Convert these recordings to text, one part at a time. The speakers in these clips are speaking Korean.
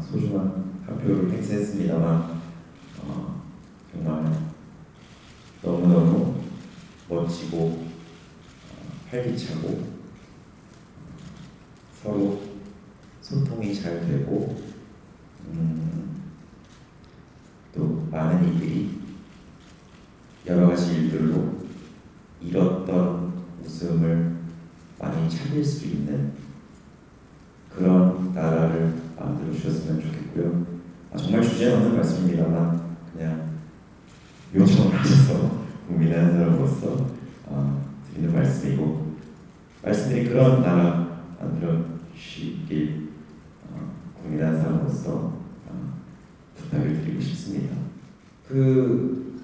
소중한 한 표를 팽세했습니다만 어, 정말 너무너무 멋지고 어, 활기차고 어, 서로 소통이 잘 되고 음, 또 많은 이들이 여러 가지 일들로 잃었던 웃음을 많이 찾을 수 있는 그런 나라를 만들어 주셨으면 좋겠고요. 아, 정말 주제 없는 말씀입니다만 그냥 요청을 하셔서 국민의 사람으로서 어, 드리는 말씀이고 말씀드린 그런 나라 만들어 주시길 어, 국민의 사람으로서 어, 부탁을 드리고 싶습니다. 그,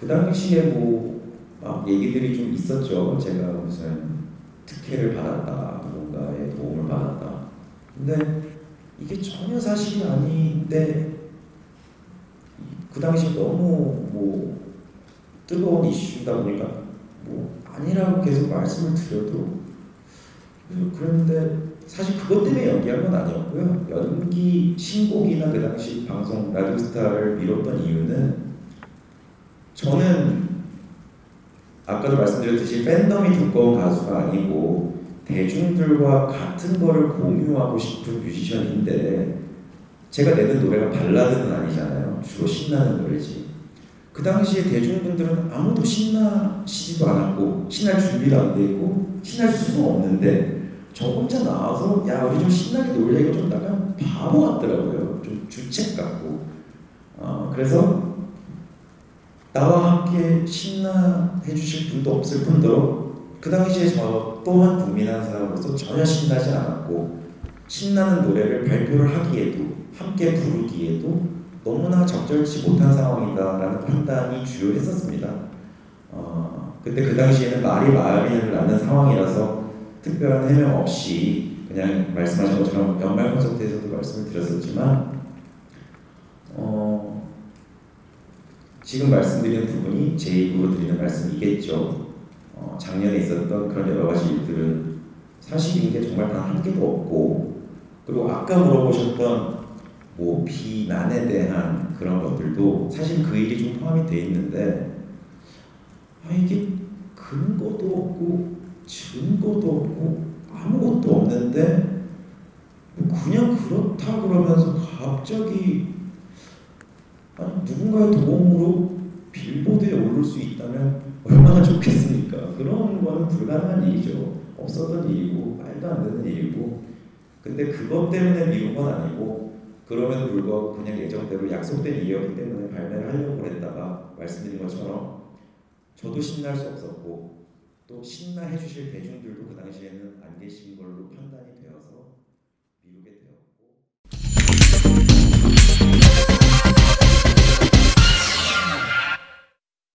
그 당시에 뭐, 막 얘기들이 좀 있었죠. 제가 무슨 특혜를 받았다, 누군가의 도움을 받았다. 근데 이게 전혀 사실이 아닌데, 그 당시 너무 뭐, 뜨거운 이슈다 보니까, 뭐, 아니라고 계속 말씀을 드려도, 그런데 사실 그것 때문에 연기한 건 아니었고요. 연기 신곡이나 그 당시 방송 라디오스타를 미뤘던 이유는 저는 아까도 말씀드렸듯이 팬덤이 두꺼운 가수가 아니고 대중들과 같은 거를 공유하고 싶은 뮤지션인데 제가 내는 노래가 발라드는 아니잖아요. 주로 신나는 노래지. 그 당시에 대중분들은 아무도 신나시지도 않았고 신날 준비도 안돼 있고 신날 수가 없는데 저 혼자 나와서 야 우리 좀 신나게 놀자 이거 좀 약간 바보 같더라고요. 좀 주책 같고. 어, 그래서 나와 함께 신나해 주실 분도 없을 뿐더러 그 당시에 저 또한 국민 한 사람으로서 전혀 신나지 않았고 신나는 노래를 발표를 하기에도 함께 부르기에도 너무나 적절치 못한 상황이다라는 판단이 주요했었습니다. 어, 그때 그 당시에는 말이 마음을 낳는 상황이라서 특별한 해명 없이 그냥 말씀하신 것처럼 연말 콘서트에서도 말씀을 드렸었지만 어, 지금 말씀드리는 부분이 제 입으로 드리는 말씀이겠죠. 어, 작년에 있었던 그런 여러 가지 일들은 사실인 게 정말 단 한 개도 없고 그리고 아까 물어보셨던 뭐 비난에 대한 그런 것들도 사실 그 일이 좀 포함이 돼 있는데 아 이게 근거도 없고 증거도 없고 아무것도 없는데 뭐 그냥 그렇다 그러면서 갑자기 누군가의 도움으로 빌보드에 오를 수 있다면 얼마나 좋겠습니까? 그런 거는 불가능한 일이죠. 없었던 일이고 말도 안 되는 일이고 근데 그것 때문에 미룬 건 아니고 그럼에도 불구하고 그냥 예정대로 약속된 일이었기 때문에 발매를 하려고 했다가 말씀드린 것처럼 저도 신날 수 없었고 또 신나해 주실 대중들도 그 당시에는 안 계신 걸로 판단이 되어서